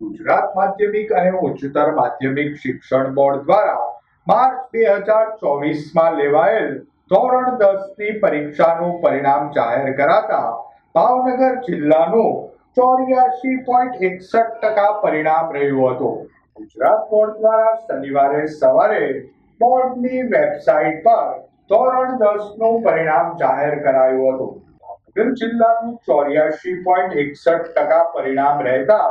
ગુજરાત માધ્યમિક અને ઉચ્ચતર માધ્યમિક શિક્ષણ બોર્ડ દ્વારા માર્ચ બે હજાર ચોવીસમાં લેવાયેલ ધોરણ દસની પરીક્ષાનું પરિણામ જાહેર કરાતા ભાવનગર જિલ્લાનું ચોર્યાસી પોઈન્ટ એકસઠ ટકા પરિણામ રહ્યું હતું. ગુજરાત બોર્ડ દ્વારા શનિવારે સવારે બોર્ડની વેબસાઇટ પર ધોરણ દસનું પરિણામ જાહેર કરાયું હતું. ભાવનગર જિલ્લાનું ચોર્યાસી પોઈન્ટ એકસઠ ટકા પરિણામ રહેતા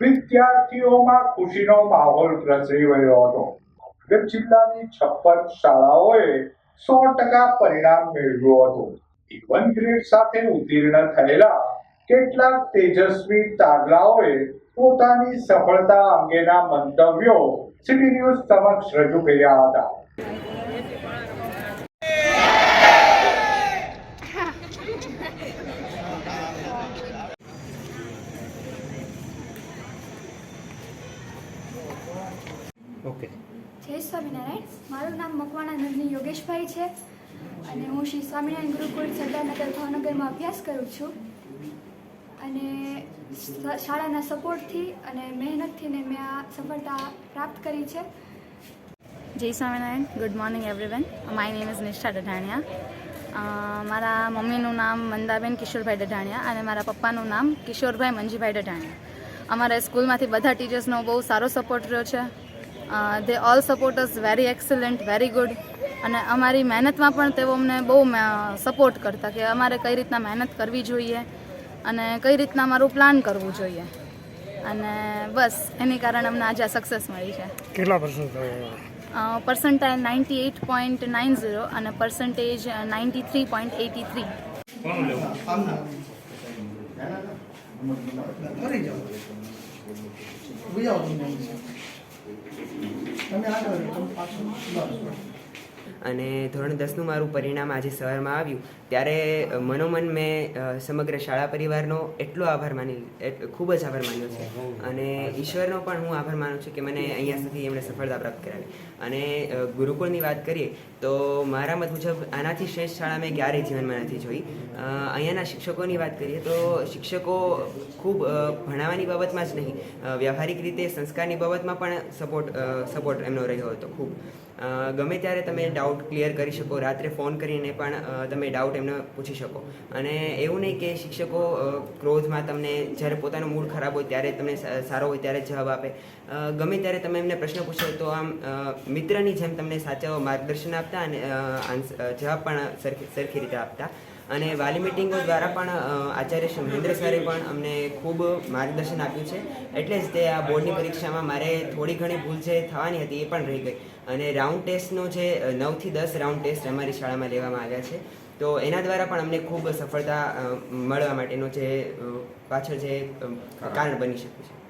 વિદ્યાર્થીઓમાં ખુશીનો માહોલ પ્રસરી રહ્યો હતો. જિલ્લાની છપ્પન શાળાઓએ સો ટકા પરિણામ મેળવ્યું હતું. ઇવન ગ્રેડ સાથે ઉત્તીર્ણ થયેલા કેટલાક તેજસ્વી તાગલાઓએ પોતાની સફળતા અંગેના મંતવ્યો સિટી ન્યૂઝ સમક્ષ રજૂ કર્યા હતા. ઓકે. જય સ્વામિનારાયણ. મારું નામ મકવાણા નંદની યોગેશભાઈ છે અને હું શ્રી સ્વામિનારાયણ ગુરુકુળ સરદારનગર ભાવનગરમાં અભ્યાસ કરું છું. અને શાળાના સપોર્ટથી અને મહેનતથી ને મેં આ સફળતા પ્રાપ્ત કરી છે. Jai Swaminarayan. Good morning everyone my name is Nishtha Dadhaniya મારા મમ્મીનું નામ મંદાબેન કિશોરભાઈ ડઢાણિયા અને મારા પપ્પાનું નામ કિશોરભાઈ મંજીભાઈ ડઢાણિયા અમારા સ્કૂલમાંથી બધા ટીચર્સનો બહુ સારો સપોર્ટ રહ્યો છે. They all support us very excellent very good અને અમારી મહેનતમાં પણ તેઓ અમને બહુ સપોર્ટ કરતા કે અમારે કઈ રીતના મહેનત કરવી જોઈએ અને કઈ રીતના અમારું પ્લાન કરવું જોઈએ. અને બસ એની કારણે અમને આજે આ સક્સેસ મળી છે. કેટલા percent percentile ninety eight point nine zero અને percentage ninety three point eighty three કરી જાઓ. તમે આગળ અને ધોરણ દસનું મારું પરિણામ આજે સવારમાં આવ્યું. ત્યારે મનોમન મેં સમગ્ર શાળા પરિવારનો એટલો આભાર માની ખૂબ જ આભાર માન્યો છે. અને ઈશ્વરનો પણ હું આભાર માનું છું કે મને અહીંયા સુધી એમણે સફળતા પ્રાપ્ત કરાવી. અને ગુરુકુળની વાત કરીએ, તો મારા મત મુજબ આનાથી શ્રેષ્ઠ શાળા મેં ક્યારેય જીવનમાં નથી જોઈ. અહીંયાના શિક્ષકોની વાત કરીએ, તો શિક્ષકો ખૂબ ભણાવવાની બાબતમાં જ નહીં વ્યવહારિક રીતે સંસ્કારની બાબતમાં પણ સપોર્ટ સપોર્ટ એમનો રહ્યો હતો ખૂબ. ગમે ત્યારે તમે ડાઉટ ક્લિયર કરી શકો, રાત્રે ફોન કરીને પણ તમે ડાઉટ એમને પૂછી શકો. અને એવું નહીં કે શિક્ષકો ક્રોધમાં તમને જ્યારે પોતાનો મૂડ ખરાબ હોય ત્યારે તમને સારો હોય ત્યારે જવાબ આપે. ગમે ત્યારે તમે એમને પ્રશ્ન પૂછો તો આમ મિત્રની જેમ તમને સાચા માર્ગદર્શન આપતા અને જવાબ પણ સરખી સરખી રીતે આપતા. અને વાલી મિટિંગો દ્વારા પણ આચાર્ય શ્રી મહેન્દ્ર સરે પણ અમને ખૂબ માર્ગદર્શન આપ્યું છે. એટલે જ તે આ બોર્ડની પરીક્ષામાં મારે થોડી ઘણી ભૂલ જે થવાની હતી એ પણ રહી ગઈ. અને રાઉન્ડ ટેસ્ટનો જે નવથી દસ રાઉન્ડ ટેસ્ટ અમારી શાળામાં લેવામાં આવ્યા છે. તો એના દ્વારા પણ અમને ખૂબ સફળતા મળવા માટેનું જે પાછળ જે કારણ બની શક્યું છે.